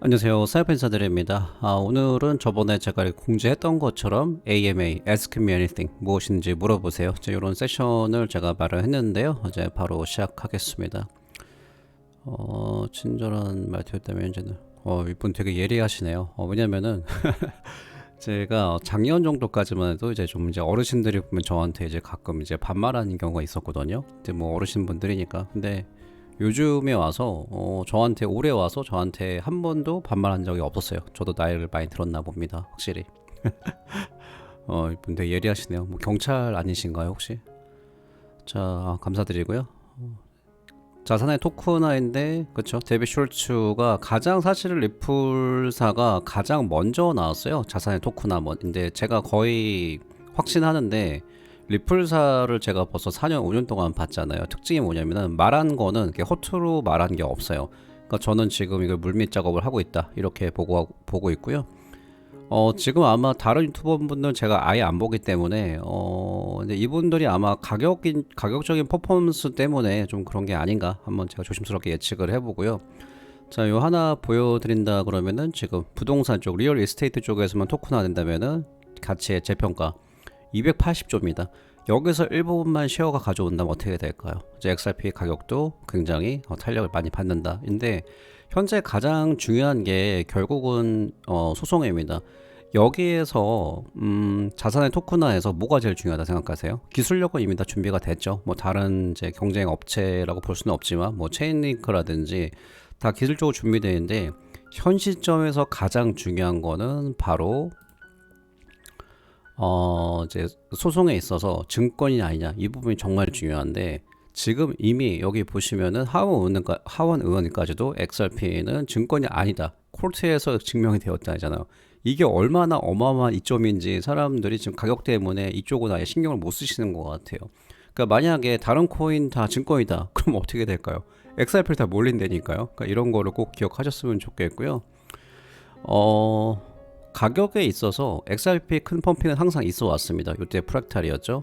안녕하세요. 사이펜사드입니다. 아, 오늘은 저번에 제가 공지했던 것처럼 AMA, Ask Me Anything 무엇인지 물어보세요. 자, 이런 세션을 제가 말을 했는데요. 이제 바로 시작하겠습니다. 어, 친절한 말투였다면 이제는 어, 이분 되게 예리하시네요. 어, 왜냐면은 제가 작년 정도까지만 해도 이제 좀 이제 어르신들이 보면 저한테 이제 가끔 이제 반말하는 경우가 있었거든요. 이제 뭐 어르신 분들이니까. 근데 요즘에 와서 어, 저한테 올해 와서 저한테 한 번도 반말한 적이 없었어요. 저도 나이를 많이 들었나 봅니다. 확실히. 어, 이분 되게 예리하시네요. 뭐 경찰 아니신가요 혹시? 자 아, 감사드리고요. 어, 자산의 토크나인데 그쵸 데비 숄츠가 가장 사실 리플사가 가장 먼저 나왔어요. 자산의 토크나 뭐인데 제가 거의 확신하는데 리플사를 제가 벌써 4년 5년 동안 봤잖아요. 특징이 뭐냐면은 말한 거는 허투루 말한 게 없어요. 그러니까 저는 지금 이걸 물밑 작업을 하고 있다 이렇게 보고 보고 있고요. 어 지금 아마 다른 유튜버 분들은 제가 아예 안 보기 때문에 어 근데 이분들이 아마 가격인 가격적인 퍼포먼스 때문에 좀 그런 게 아닌가 한번 제가 조심스럽게 예측을 해보고요. 자, 요 하나 보여드린다 그러면은 지금 부동산 쪽 리얼 에스테이트 쪽에서만 토큰 화 된다면은 가치의 재평가 280조입니다. 여기서 일부분만 쉐어가 가져온다면 어떻게 될까요? 이제 XRP 가격도 굉장히 어, 탄력을 많이 받는다. 인데 현재 가장 중요한 게 결국은 어, 소송입니다. 여기에서 음, 자산의 토큰화에서 뭐가 제일 중요하다 생각하세요? 기술력은 이미 다 준비가 됐죠. 뭐 다른 이제 경쟁 업체라고 볼 수는 없지만 뭐 체인링크라든지 다 기술적으로 준비되어 있는데 현 시점에서 가장 중요한 거는 바로 어 이제 소송에 있어서 증권이 아니냐 이 부분이 정말 중요한데 지금 이미 여기 보시면은 하원 의원 하원 의원까지도 XRP는 증권이 아니다 코르트에서 증명이 되었다잖아요. 이게 얼마나 어마어마한 이점인지 사람들이 지금 가격 때문에 이쪽은 아예 신경을 못 쓰시는 것 같아요. 그러니까 만약에 다른 코인 다 증권이다 그럼 어떻게 될까요? XRP 다 몰린다니까요. 그러니까 이런 거를 꼭 기억하셨으면 좋겠고요. 어 가격에 있어서 XRP 큰 펌핑은 항상 있어 왔습니다. 이때 프랙탈이었죠.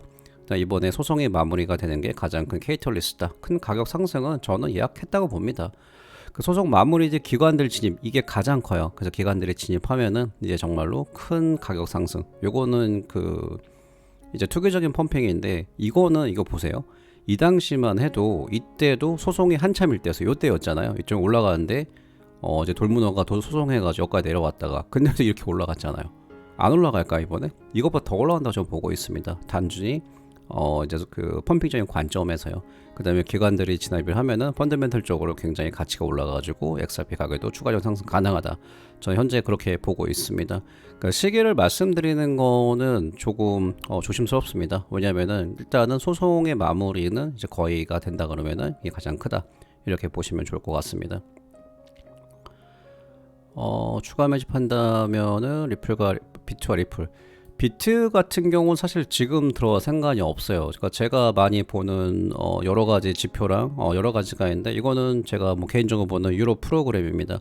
이번에 소송이 마무리가 되는 게 가장 큰 케이털리스트다. 큰 가격 상승은 저는 예약했다고 봅니다. 그 소송 마무리 이제 기관들 진입 이게 가장 커요. 그래서 기관들이 진입하면은 이제 정말로 큰 가격 상승. 요거는 그 이제 투기적인 펌핑인데 이거는 이거 보세요. 이 당시만 해도 이때도 소송이 한참일 때서 요때였잖아요. 이쪽 올라가는데 어 이제 돌문어가 더 소송해가지고 여기까지 내려왔다가 근데도 이렇게 올라갔잖아요. 안 올라갈까 이번에? 이것보다 더 올라간다고 저는 보고 있습니다. 단순히 어 이제 그 펌핑적인 관점에서요. 그 다음에 기관들이 진입을 하면은 펀더멘털적으로 굉장히 가치가 올라가지고 XRP 가격도 추가적 상승 가능하다. 저는 현재 그렇게 보고 있습니다. 그러니까 시기를 말씀드리는 거는 조금 어, 조심스럽습니다. 왜냐면은 일단은 소송의 마무리는 이제 거의가 된다 그러면은 이게 가장 크다. 이렇게 보시면 좋을 것 같습니다. 어, 추가 매집한다면은 리플과 비트와 리플. 비트 같은 경우는 사실 지금 들어와 상관이 없어요. 그러니까 제가 많이 보는 어, 여러 가지 지표랑 어, 여러 가지가 있는데 이거는 제가 뭐 개인적으로 보는 유로 프로그램입니다.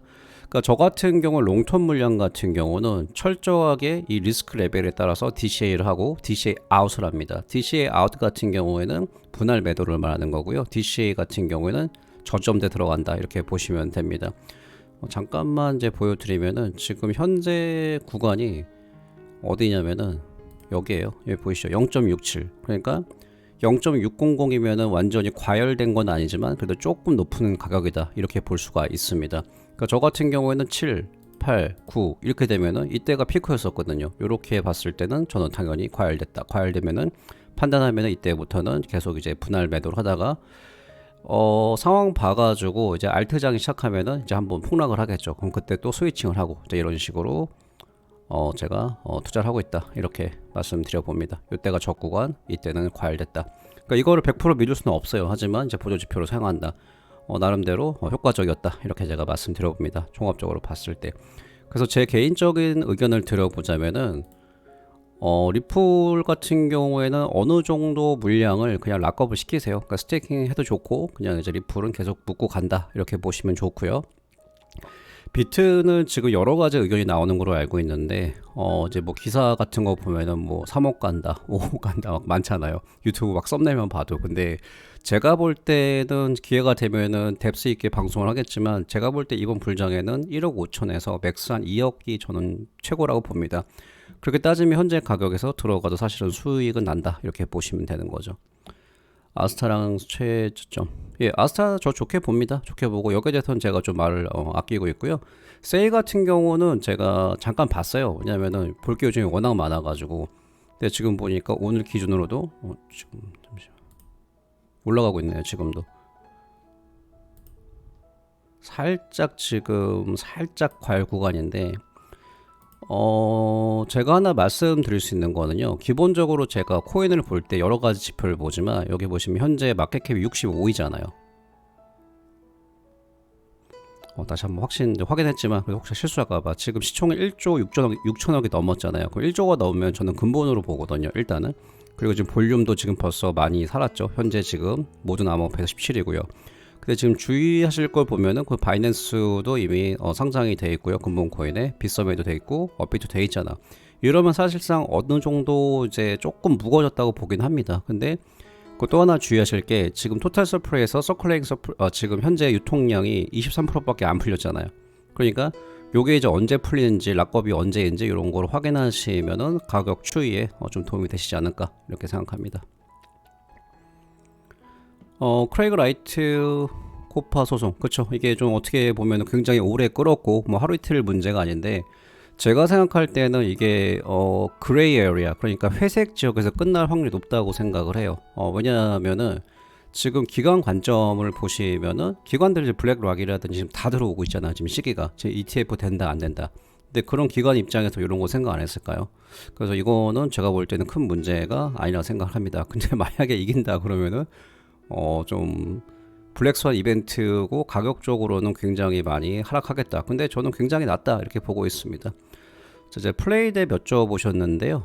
그러니까 저 같은 경우 롱텀 물량 같은 경우는 철저하게 이 리스크 레벨에 따라서 DCA를 하고 DCA 아웃을 합니다. DCA 아웃 같은 경우에는 분할 매도를 말하는 거고요. DCA 같은 경우에는 저점대 들어간다 이렇게 보시면 됩니다. 어, 잠깐만 이제 보여드리면은 지금 현재 구간이 어디냐면은 여기에요. 여기 보이시죠? 0.67. 그러니까 0.600이면은 완전히 과열된 건 아니지만 그래도 조금 높은 가격이다. 이렇게 볼 수가 있습니다. 그러니까 저 같은 경우에는 7, 8, 9 이렇게 되면은 이때가 피크였었거든요. 이렇게 봤을 때는 저는 당연히 과열됐다. 과열되면은 판단하면은 이때부터는 계속 이제 분할 매도를 하다가 어, 상황 봐가지고 이제 알트장이 시작하면은 이제 한번 폭락을 하겠죠. 그럼 그때 또 스위칭을 하고 이제 이런 식으로 어, 제가 어, 투자를 하고 있다 이렇게 말씀드려 봅니다. 이때가 적구간, 이때는 과열됐다. 그러니까 이거를 100% 믿을 수는 없어요. 하지만 이제 보조 지표로 사용한다. 어, 나름대로 어, 효과적이었다 이렇게 제가 말씀드려 봅니다. 종합적으로 봤을 때. 그래서 제 개인적인 의견을 드려보자면은 어, 리플 같은 경우에는 어느 정도 물량을 그냥 락업을 시키세요. 그러니까 스테이킹 해도 좋고 그냥 이제 리플은 계속 묶고 간다 이렇게 보시면 좋고요. 비트는 지금 여러 가지 의견이 나오는 걸로 알고 있는데 어 이제 뭐 기사 같은 거 보면은 뭐 3억 간다, 5억 간다 막 많잖아요. 유튜브 막 썸네일만 봐도 근데 제가 볼 때는 기회가 되면은 뎁스 있게 방송을 하겠지만 제가 볼 때 이번 불장에는 1억 5천에서 맥스 한 2억이 저는 최고라고 봅니다. 그렇게 따지면 현재 가격에서 들어가도 사실은 수익은 난다 이렇게 보시면 되는 거죠. 아스타랑 최저점. 예, 아스타 저 좋게 봅니다. 좋게 보고 여기에 대해서는 제가 좀 말을 어, 아끼고 있고요. 세일 같은 경우는 제가 잠깐 봤어요. 왜냐면은 볼게 요즘에 워낙 많아가지고. 근데 지금 보니까 오늘 기준으로도 어, 지금 잠시만 올라가고 있네요. 지금도. 살짝 지금 살짝 과열 구간인데 어, 제가 하나 말씀드릴 수 있는 거는요. 기본적으로 제가 코인을 볼 때 여러 가지 지표를 보지만 여기 보시면 현재 마켓캡이 65이잖아요. 어, 다시 한번 확신 확인했지만 그래도 혹시 실수할까봐 지금 시총이 1조 6천억 6천억이 넘었잖아요. 그럼 1조가 넘으면 저는 근본으로 보거든요. 일단은 그리고 지금 볼륨도 지금 벌써 많이 살았죠. 현재 지금 모든 암호 117이고요. 근데 지금 주의하실 걸 보면은 그 바이낸스도 이미 어, 상장이 돼 있고요. 근본 코인에 빗썸에도 돼 있고 업비트 돼 있잖아. 이러면 사실상 어느 정도 이제 조금 무거워졌다고 보긴 합니다. 근데 그또 하나 주의하실 게 지금 토탈 서플에서 서클레잉 서플 어, 지금 현재 유통량이 23%밖에 안 풀렸잖아요. 그러니까 요게 이제 언제 풀리는지 락업이 언제인지 이런 걸 확인하시면은 가격 추이에 어, 좀 도움이 되시지 않을까 이렇게 생각합니다. 어 크레이그 라이트 코파 소송. 그쵸? 이게 좀 어떻게 보면 굉장히 오래 끌었고 뭐 하루 이틀 문제가 아닌데 제가 생각할 때는 이게 어 그레이 에리아 그러니까 회색 지역에서 끝날 확률이 높다고 생각을 해요. 어 왜냐하면은 지금 기관 관점을 보시면은 기관들이 블랙락이라든지 지금 다 들어오고 있잖아요 지금 시기가. 지금 ETF 된다 안 된다. 근데 그런 기관 입장에서 이런 거 생각 안 했을까요? 그래서 이거는 제가 볼 때는 큰 문제가 아니라 생각을 합니다. 근데 만약에 이긴다 그러면은 어 좀 블랙스완 이벤트고 가격적으로는 굉장히 많이 하락하겠다. 근데 저는 굉장히 낮다 이렇게 보고 있습니다. 자, 이제 플레이뎁 여쭤보셨는데요.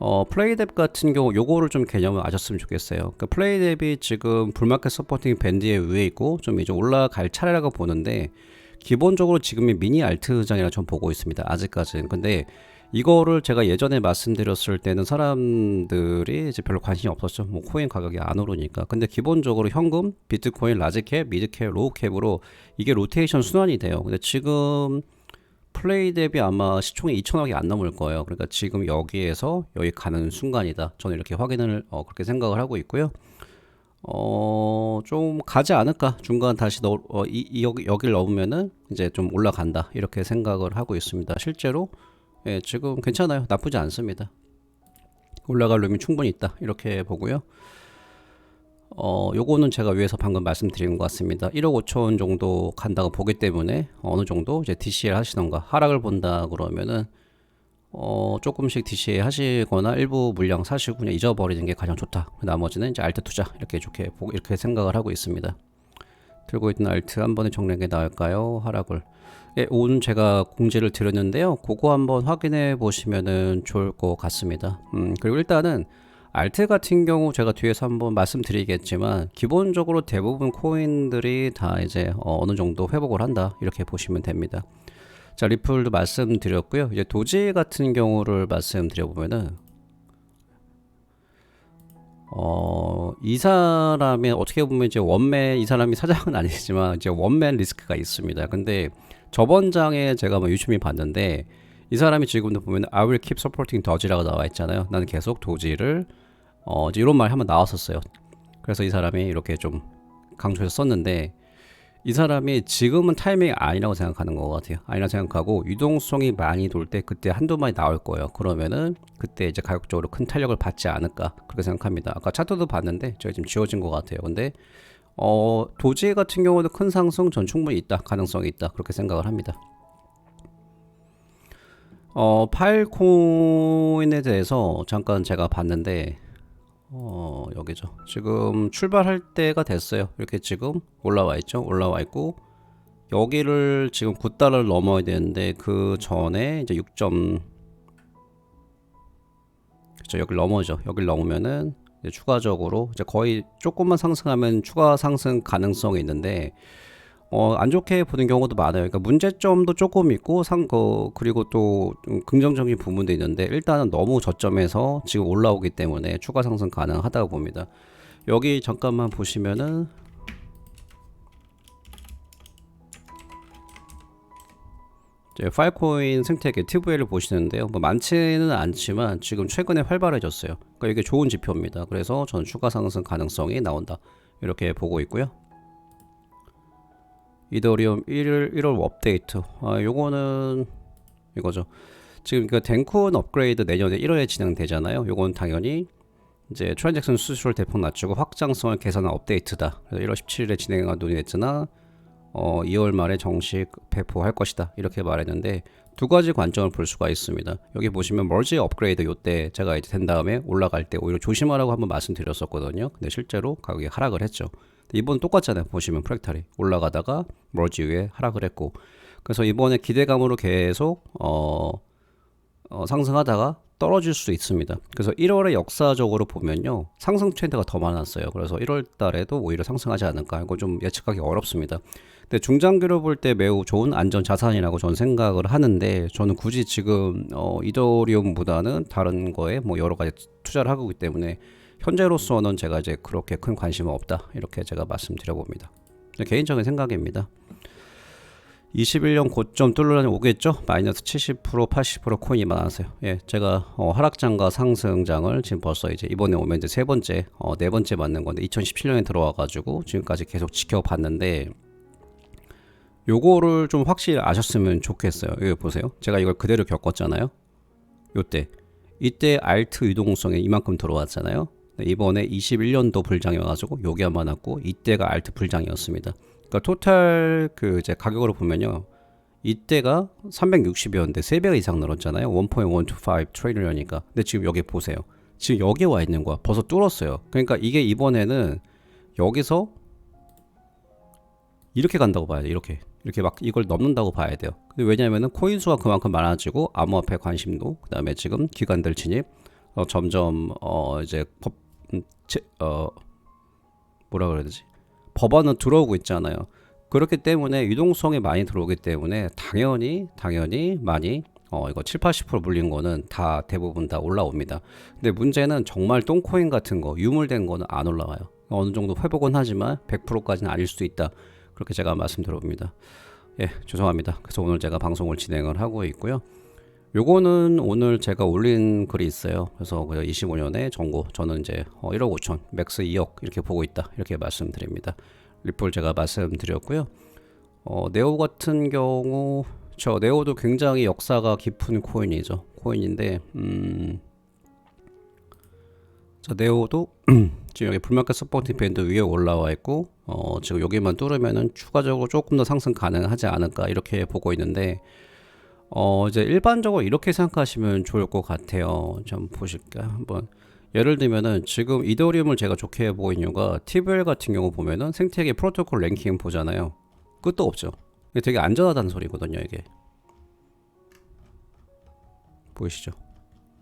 어, 플레이뎁 같은 경우 요거를 좀 개념을 아셨으면 좋겠어요. 그러니까 플레이뎁이 지금 불마켓 서포팅 밴드에 위에 있고 좀 이제 올라갈 차례라고 보는데 기본적으로 지금의 미니 알트장이라 좀 보고 있습니다. 아직까지는. 근데 이거를 제가 예전에 말씀드렸을 때는 사람들이 이제 별로 관심이 없었죠. 뭐 코인 가격이 안 오르니까. 근데 기본적으로 현금, 비트코인, 라지캡, 미드캡, 로우캡으로 이게 로테이션 순환이 돼요. 근데 지금 플레이 대비 아마 시총이 2천억이 안 넘을 거예요. 그러니까 지금 여기에서 여기 가는 순간이다. 저는 이렇게 확인을 어, 그렇게 생각을 하고 있고요. 어, 좀 가지 않을까. 중간 다시 넣, 어, 이, 이 여기, 여기를 넣으면은 이제 좀 올라간다. 이렇게 생각을 하고 있습니다. 실제로 예, 지금 괜찮아요. 나쁘지 않습니다. 올라갈 룸이 충분히 있다. 이렇게 보고요. 어, 요거는 제가 위에서 방금 말씀드린 것 같습니다. 1억 5천 정도 간다고 보기 때문에 어느 정도 이제 DCL 하시던가 하락을 본다 그러면은 어, 조금씩 DCA 하시거나 일부 물량 사시고 그냥 잊어버리는 게 가장 좋다. 나머지는 이제 알트 투자 이렇게 좋게 이렇게 생각을 하고 있습니다. 들고 있는 알트 한 번에 정리하게 나을까요? 하락을. 예, 오늘 제가 공지를 드렸는데요. 그거 한번 확인해 보시면은 좋을 것 같습니다. 음, 그리고 일단은 알트 같은 경우 제가 뒤에서 한번 말씀드리겠지만 기본적으로 대부분 코인들이 다 이제 어, 어느 정도 회복을 한다 이렇게 보시면 됩니다. 자 리플도 말씀드렸고요. 이제 도지 같은 경우를 말씀드려 보면은 어, 이 사람의 어떻게 보면 이제 원맨 이 사람이 사장은 아니지만 이제 원맨 리스크가 있습니다. 근데 저번 장에 제가 뭐 유튜브에 봤는데 이 사람이 지금도 보면 I will keep supporting Doge라고 나와 있잖아요. 나는 계속 도지를 어, 이제 이런 말 한번 나왔었어요. 그래서 이 사람이 이렇게 좀 강조해서 썼는데 이 사람이 지금은 타이밍이 아니라고 생각하는 것 같아요. 아니라고 생각하고 유동성이 많이 돌 때 그때 한두 마리 나올 거예요. 그러면은 그때 이제 가격적으로 큰 탄력을 받지 않을까 그렇게 생각합니다. 아까 차트도 봤는데 제가 지금 지워진 것 같아요. 근데 어, 도지 같은 경우도 큰 상승 전 충분히 있다 가능성이 있다 그렇게 생각을 합니다. 어, 파일코인에 대해서 잠깐 제가 봤는데 어, 여기죠. 지금 출발할 때가 됐어요. 이렇게 지금 올라와 있죠. 올라와 있고 여기를 지금 9달러를 넘어야 되는데 그 전에 이제 6. 그렇죠. 여기 넘어죠. 여기 넘으면은 추가적으로 이제 거의 조금만 상승하면 추가 상승 가능성이 있는데 어, 안 좋게 보는 경우도 많아요. 그러니까 문제점도 조금 있고 상, 어, 그리고 또좀 긍정적인 부분도 있는데 일단은 너무 저점에서 지금 올라오기 때문에 추가 상승 가능하다고 봅니다. 여기 잠깐만 보시면은 파일코인 생태계 TVL을 보시는데요. 뭐 많지는 않지만 지금 최근에 활발해졌어요. 그러니까 이게 좋은 지표입니다. 그래서 저는 추가 상승 가능성이 나온다. 이렇게 보고 있고요. 이더리움 1월 1월 업데이트. 아, 요거는 이거죠. 지금 그 덴쿤 업그레이드 내년에 1월에 진행되잖아요. 요건 당연히 이제 트랜잭션 수수료를 대폭 낮추고 확장성을 개선한 업데이트다. 그래서 1월 17일에 진행가 논의됐으나 어, 2월 말에 정식 배포할 것이다. 이렇게 말했는데 두 가지 관점을 볼 수가 있습니다. 여기 보시면 멀지 업그레이드 요때 제가 이제 된 다음에 올라갈 때 오히려 조심하라고 한번 말씀드렸었거든요. 근데 실제로 가격이 하락을 했죠. 이번 똑같잖아요. 보시면 프랙탈이 올라가다가 멀지 위에 하락을 했고 그래서 이번에 기대감으로 계속 어, 어, 상승하다가 떨어질 수 있습니다. 그래서 1월에 역사적으로 보면요 상승 트렌드가 더 많았어요. 그래서 1월 달에도 오히려 상승하지 않을까 이거 좀 예측하기 어렵습니다. 근데 중장기로 볼 때 매우 좋은 안전 자산이라고 저는 생각을 하는데 저는 굳이 지금 어, 이더리움보다는 다른 거에 뭐 여러 가지 투자를 하고 있기 때문에 현재로서는 제가 이제 그렇게 큰 관심은 없다 이렇게 제가 말씀드려 봅니다. 개인적인 생각입니다. 21년 고점 뚫으려면 오겠죠? 마이너스 70% 80% 코인이 많았어요. 예, 제가 어, 하락장과 상승장을 지금 벌써 이제 이번에 오면 이제 세 번째, 어, 네 번째 맞는 건데 2017년에 들어와가지고 지금까지 계속 지켜봤는데 요거를 좀 확실히 아셨으면 좋겠어요. 여기 보세요. 제가 이걸 그대로 겪었잖아요. 요때 이때 알트 유동성에 이만큼 들어왔잖아요. 네, 이번에 21년도 불장이 와가지고 요게 한번 왔고 이때가 알트 불장이었습니다. 그러니까 토탈 그 이제 가격으로 보면요. 이때가 360이었는데 3배 이상 늘었잖아요. 1.125 트레일러니까. 근데 지금 여기 보세요. 지금 여기 와 있는 거야. 벌써 뚫었어요. 그러니까 이게 이번에는 여기서 이렇게 간다고 봐야 돼. 이렇게. 이렇게 막 이걸 넘는다고 봐야 돼요. 왜냐면은 코인 수가 그만큼 많아지고 암호화폐 관심도 그다음에 지금 기관들 진입 어, 점점 어 이제 법 음, 제, 어 뭐라 그래야 되지? 법안은 들어오고 있잖아요. 그렇기 때문에 유동성이 많이 들어오기 때문에 당연히 당연히 많이 어 이거 7, 80% 물린 거는 다 대부분 다 올라옵니다. 근데 문제는 정말 똥코인 같은 거 유물된 거는 안 올라와요. 어느 정도 회복은 하지만 100%까지는 아닐 수도 있다. 그렇게 제가 말씀드려봅니다. 예, 죄송합니다. 그래서 오늘 제가 방송을 진행을 하고 있고요. 요거는 오늘 제가 올린 글이 있어요. 그래서 25년에 정고 저는 이제 1억 5천, 맥스 2억 이렇게 보고 있다. 이렇게 말씀드립니다. 리플 제가 말씀드렸고요. 어, 네오 같은 경우 저 네오도 굉장히 역사가 깊은 코인이죠. 코인인데 음, 자 네오도 지금 여기 불마켓 서포팅 밴드 위에 올라와 있고 어, 지금 여기만 뚫으면은 추가적으로 조금 더 상승 가능하지 않을까 이렇게 보고 있는데 어, 이제 일반적으로 이렇게 생각하시면 좋을 것 같아요. 좀 보실까 한번 예를 들면은 지금 이더리움을 제가 좋게 있는 이유가 TVL 같은 경우 보면은 생태계 프로토콜 랭킹 보잖아요. 끝도 없죠. 이게 되게 안전하다는 소리거든요, 이게. 보이시죠?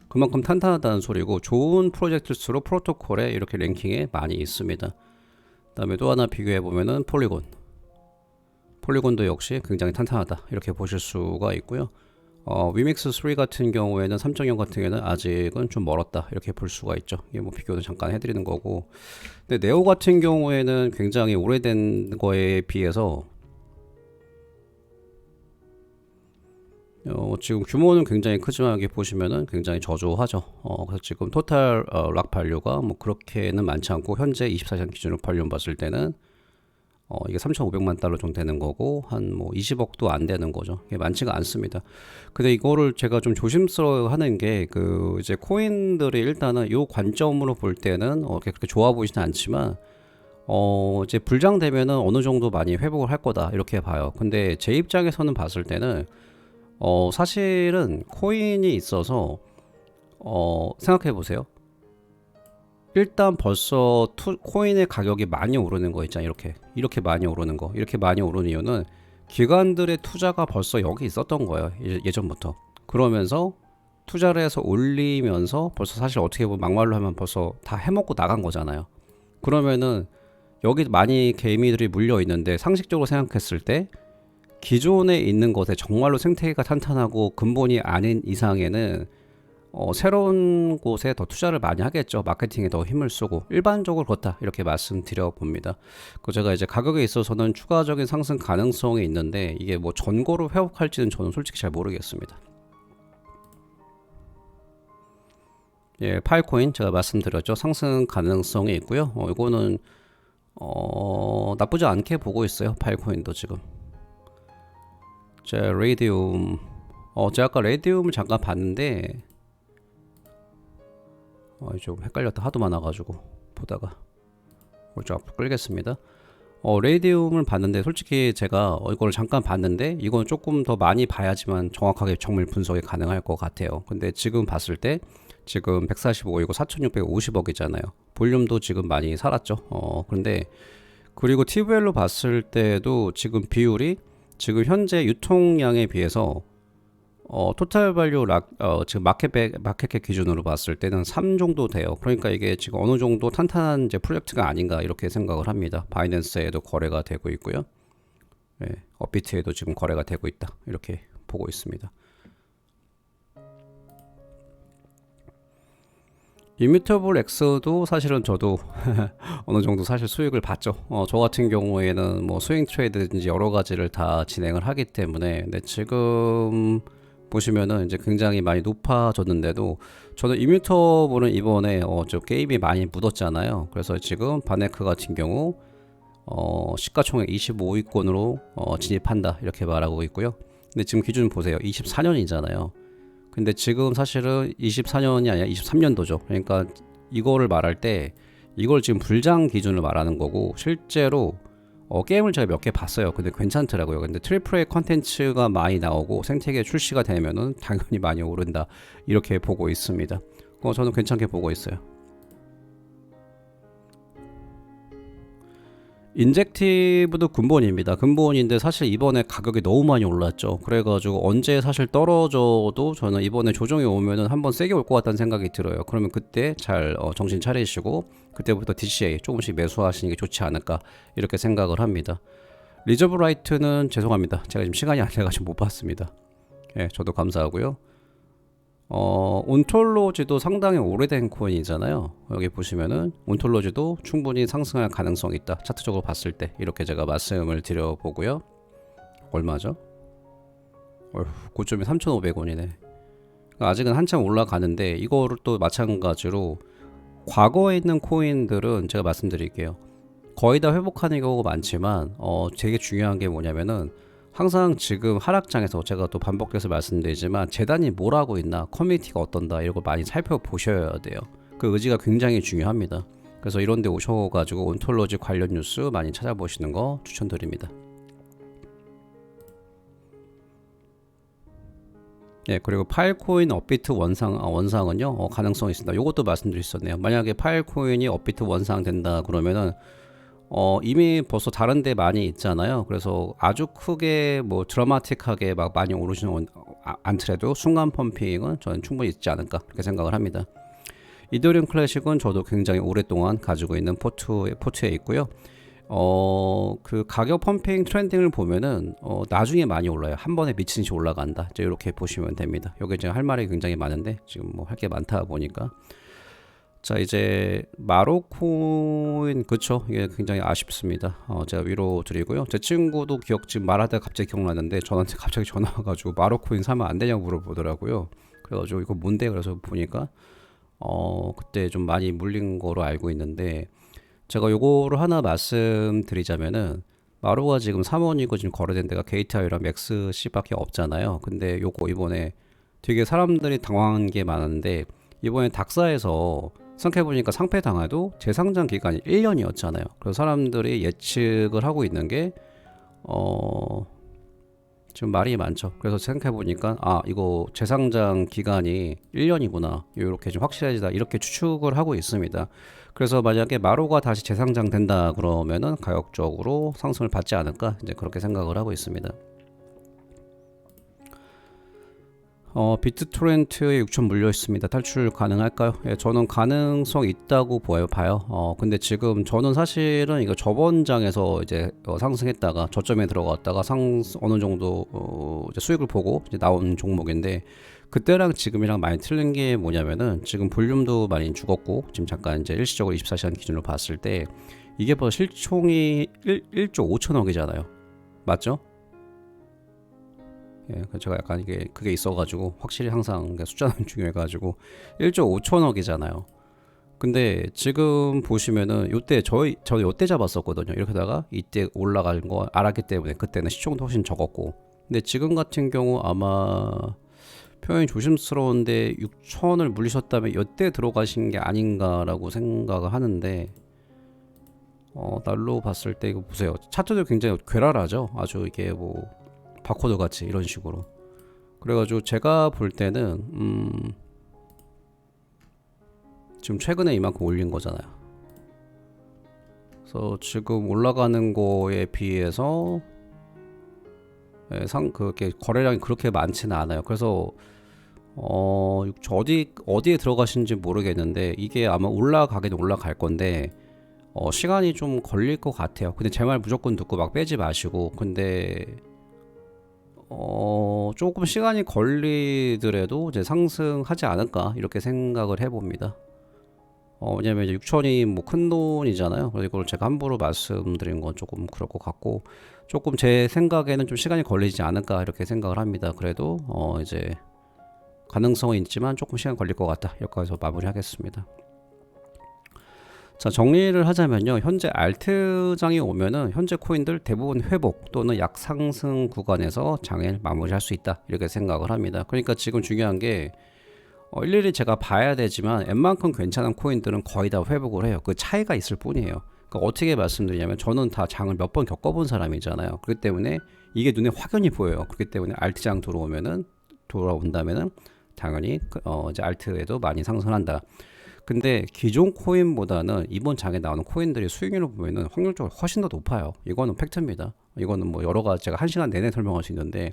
그만큼 탄탄하다는 소리고 좋은 프로젝트수록 프로토콜에 이렇게 랭킹에 많이 있습니다. 그 다음에 또 하나 비교해 보면은 폴리곤. 폴리곤도 역시 굉장히 탄탄하다 이렇게 보실 수가 있고요. 어, 위믹스 3 같은 경우에는 3.0 같은 경우에는 아직은 좀 멀었다 이렇게 볼 수가 있죠. 이게 뭐 비교는 잠깐 해드리는 거고. 근데 네오 같은 경우에는 굉장히 오래된 거에 비해서 어, 지금 규모는 굉장히 크지만 여기 보시면은 굉장히 저조하죠. 어, 그래서 지금 토탈 어, 락 발류가 뭐 그렇게는 많지 않고 현재 24시간 기준으로 발류 봤을 때는 어, 이게 3,500만 달러 정도 되는 거고 한 뭐 20억도 안 되는 거죠. 이게 많지가 않습니다. 근데 이거를 제가 좀 조심스러워 하는 게 그 이제 코인들이 일단은 요 관점으로 볼 때는 어, 그렇게 좋아 보이지는 않지만 어, 이제 불장되면은 어느 정도 많이 회복을 할 거다 이렇게 봐요. 근데 제 입장에서는 봤을 때는 어, 사실은 코인이 있어서 어, 생각해 보세요. 일단 벌써 투, 코인의 가격이 많이 오르는 거 있잖아요. 이렇게 이렇게 많이 오르는 거 이렇게 많이 오르는 이유는 기관들의 투자가 벌써 여기 있었던 거예요. 예, 예전부터 그러면서 투자를 해서 올리면서 벌써 사실 어떻게 보면 막말로 하면 벌써 다 해먹고 나간 거잖아요. 그러면은 여기 많이 개미들이 물려 있는데 상식적으로 생각했을 때 기존에 있는 것에 정말로 생태계가 탄탄하고 근본이 아닌 이상에는 어, 새로운 곳에 더 투자를 많이 하겠죠. 마케팅에 더 힘을 쓰고 일반적으로 그렇다 이렇게 말씀드려 봅니다. 그 제가 이제 가격에 있어서는 추가적인 상승 가능성이 있는데 이게 뭐 전고로 회복할지는 저는 솔직히 잘 모르겠습니다. 예, 파일코인 제가 말씀드렸죠. 상승 가능성이 있고요. 어, 이거는 어, 나쁘지 않게 보고 있어요. 파일코인도 지금. 제 레디움 어, 제가 아까 레디움을 잠깐 봤는데 어, 좀 헷갈렸다 하도 많아가지고 보다가 좀 앞으로 끌겠습니다. 어, 레디움을 봤는데 솔직히 제가 어, 이걸 잠깐 봤는데 이건 조금 더 많이 봐야지만 정확하게 정밀 분석이 가능할 것 같아요. 근데 지금 봤을 때 지금 145이고 4,650억이잖아요. 볼륨도 지금 많이 살았죠. 어, 그런데 그리고 TVL로 봤을 때도 지금 비율이 지금 현재 유통량에 비해서 어, 토탈 발류 락, 어, 지금 마켓백, 마켓캡 기준으로 봤을 때는 3 정도 돼요. 그러니까 이게 지금 어느 정도 탄탄한 이제 프로젝트가 아닌가 이렇게 생각을 합니다. 바이낸스에도 거래가 되고 있고요. 예, 업비트에도 지금 거래가 되고 있다. 이렇게 보고 있습니다. 이뮤터블 X도 사실은 저도 어느 정도 사실 수익을 봤죠. 어, 저 같은 경우에는 뭐 스윙 트레이드든지 여러 가지를 다 진행을 하기 때문에 근데 지금 보시면은 이제 굉장히 많이 높아졌는데도 저는 이뮤터블은 이번에 어, 저 게임이 많이 묻었잖아요. 그래서 지금 바네크 같은 경우 어, 시가총액 25위권으로 어, 진입한다 이렇게 말하고 있고요. 근데 지금 기준 보세요. 24년이잖아요. 근데 지금 사실은 24년이 아니라 23년도죠. 그러니까 이거를 말할 때 이걸 지금 불장 기준을 말하는 거고 실제로 어, 게임을 제가 몇 개 봤어요. 근데 괜찮더라고요. 근데 트리플 A 컨텐츠가 많이 나오고 생태계 출시가 되면은 당연히 많이 오른다. 이렇게 보고 있습니다. 어, 저는 괜찮게 보고 있어요. 인젝티브도 근본입니다. 근본인데 사실 이번에 가격이 너무 많이 올랐죠. 그래가지고 언제 사실 떨어져도 저는 이번에 조정이 오면은 한번 세게 올 것 같다는 생각이 들어요. 그러면 그때 잘 어, 정신 차리시고 그때부터 DCA 조금씩 매수하시는 게 좋지 않을까 이렇게 생각을 합니다. 리저브 라이트는 죄송합니다. 제가 지금 시간이 안 돼가지고 못 봤습니다. 예, 저도 감사하고요. 어, 온톨로지도 상당히 오래된 코인이잖아요. 여기 보시면은 온톨로지도 충분히 상승할 가능성이 있다. 차트적으로 봤을 때 이렇게 제가 말씀을 드려보고요. 얼마죠? 어휴, 고점이 3,500원이네. 아직은 한참 올라가는데 이거를 또 마찬가지로 과거에 있는 코인들은 제가 말씀드릴게요. 거의 다 회복하는 경우가 많지만 어, 되게 중요한 게 뭐냐면은 항상 지금 하락장에서 제가 또 반복해서 말씀드리지만 재단이 뭘 하고 있나 커뮤니티가 어떤다 이런 걸 많이 살펴보셔야 돼요 그 의지가 굉장히 중요합니다 그래서 이런 데 오셔가지고 온톨로지 관련 뉴스 많이 찾아보시는 거 추천드립니다 예, 그리고 파일코인 업비트 원상 아, 원상은요 어, 가능성이 있습니다. 이것도 있네요. 만약에 파일코인이 업비트 원상 된다 그러면은 어, 이미 벌써 다른 데 많이 있잖아요. 그래서 아주 크게 뭐 드라마틱하게 막 많이 오르지는 아, 않더라도 순간 펌핑은 저는 충분히 있지 않을까 그렇게 생각을 합니다. 이더리움 클래식은 저도 굉장히 오랫동안 가지고 있는 포트에, 포트에 있고요. 어, 그 가격 펌핑 트렌딩을 보면은 어, 나중에 많이 올라요. 한 번에 미친 듯이 올라간다. 이제 이렇게 보시면 됩니다. 여기 제가 할 말이 굉장히 많은데 지금 뭐 할 게 많다 보니까 자 이제 마로코인 그쵸? 이게 굉장히 아쉽습니다. 어, 제가 위로 드리고요. 제 친구도 기억 지금 말하다가 갑자기 기억나는데 저한테 갑자기 전화 와가지고 마로코인 사면 안 되냐고 물어보더라고요. 그래가지고 이거 뭔데? 그래서 보니까 어 그때 좀 많이 물린 거로 알고 있는데 제가 요거를 하나 말씀드리자면은 마로가 지금 3원이고 지금 거래된 데가 게이트아이랑 맥스 C밖에 없잖아요. 근데 요거 이번에 되게 사람들이 당황한 게 많았는데 이번에 닥사에서 생각해보니까 상패 당해도 재상장 기간이 1년이었잖아요. 그래서 사람들이 예측을 하고 있는 게, 어, 지금 말이 많죠. 그래서 생각해보니까, 아, 이거 재상장 기간이 1년이구나. 이렇게 좀 확실해지다. 이렇게 추측을 하고 있습니다. 그래서 만약에 마로가 다시 재상장 된다 그러면은 가격적으로 상승을 받지 않을까. 이제 그렇게 생각을 하고 있습니다. 어, 비트토렌트에 6천 물려 있습니다. 탈출 가능할까요? 예, 저는 가능성 있다고 보여 봐요. 어, 근데 지금 저는 사실은 이거 저번 장에서 이제 어, 상승했다가 저점에 들어갔다가 상 어느 정도 어, 수익을 보고 이제 나온 종목인데 그때랑 지금이랑 많이 틀린 게 뭐냐면은 지금 볼륨도 많이 죽었고 지금 잠깐 이제 일시적으로 24시간 기준으로 봤을 때 이게 벌써 실총이 1, 1조 5천억이잖아요. 맞죠? 예, 그 제가 약간 이게 그게 있어가지고 확실히 항상 숫자는 중요해가지고 1조 5천억이잖아요. 근데 지금 보시면은 요때 저희 저 요때 잡았었거든요. 이렇게다가 이때 올라가는 거 알았기 때문에 그때는 시총도 훨씬 적었고. 근데 지금 같은 경우 아마 표현이 조심스러운데 6천을 물리셨다면 요때 들어가신 게 아닌가라고 생각을 하는데 어, 날로 봤을 때 이거 보세요. 차트도 굉장히 괴랄하죠. 아주 이게 뭐 바코드 같이 이런 식으로. 그래가지고 제가 볼 때는 음 지금 최근에 이만큼 올린 거잖아요. 그래서 지금 올라가는 거에 비해서 예, 상 그렇게 거래량이 그렇게 많지는 않아요. 그래서 어 어디 어디에 들어가신지 모르겠는데 이게 아마 올라가긴 올라갈 건데 어, 시간이 좀 걸릴 것 같아요. 근데 제 말 무조건 듣고 막 빼지 마시고 근데 어, 조금 시간이 걸리더라도 이제 상승하지 않을까 이렇게 생각을 해봅니다. 어, 왜냐면 이제 6천이 뭐 큰 돈이잖아요. 그래서 이걸 제가 함부로 말씀드린 건 조금 그럴 것 같고 조금 제 생각에는 좀 시간이 걸리지 않을까 이렇게 생각을 합니다. 그래도 어, 이제 가능성은 있지만 조금 시간 걸릴 것 같다. 여기까지서 마무리하겠습니다. 자 정리를 하자면요. 현재 알트장이 오면은 현재 코인들 대부분 회복 또는 약 상승 구간에서 장을 마무리할 수 있다. 이렇게 생각을 합니다. 그러니까 지금 중요한 게 어, 일일이 제가 봐야 되지만 웬만큼 괜찮은 코인들은 거의 다 회복을 해요. 그 차이가 있을 뿐이에요. 그러니까 어떻게 말씀드리냐면 저는 다 장을 몇 번 겪어본 사람이잖아요. 그렇기 때문에 이게 눈에 확연히 보여요. 그렇기 때문에 알트장 들어오면은 돌아온다면은 당연히 그, 어, 이제 알트에도 많이 상승한다 근데 기존 코인보다는 이번 장에 나오는 코인들이 수익률을 보면은 확률적으로 훨씬 더 높아요. 이거는 팩트입니다. 이거는 뭐 여러 가지 제가 한 시간 내내 설명할 수 있는데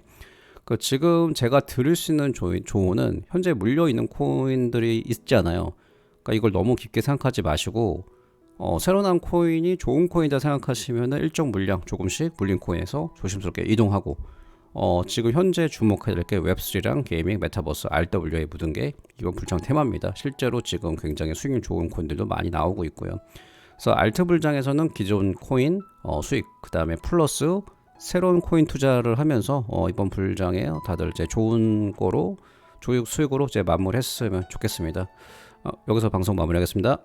그 지금 제가 드릴 수 있는 조언은 현재 물려 있는 코인들이 있잖아요. 그러니까 이걸 너무 깊게 생각하지 마시고 어, 새로 나온 코인이 좋은 코인이다 생각하시면은 일정 물량 조금씩 물린 코인에서 조심스럽게 이동하고 어, 지금 현재 주목해야 될 게 웹3랑 게이밍, 메타버스, RW에 묻은 게 이번 불장 테마입니다. 실제로 지금 굉장히 수익률 좋은 코인들도 많이 나오고 있고요. 그래서 알트 불장에서는 기존 코인 어, 수익, 그 다음에 플러스 새로운 코인 투자를 하면서 어, 이번 불장에 다들 이제 좋은 거로 조익 수익으로 이제 마무리했으면 좋겠습니다. 어, 여기서 방송 마무리하겠습니다.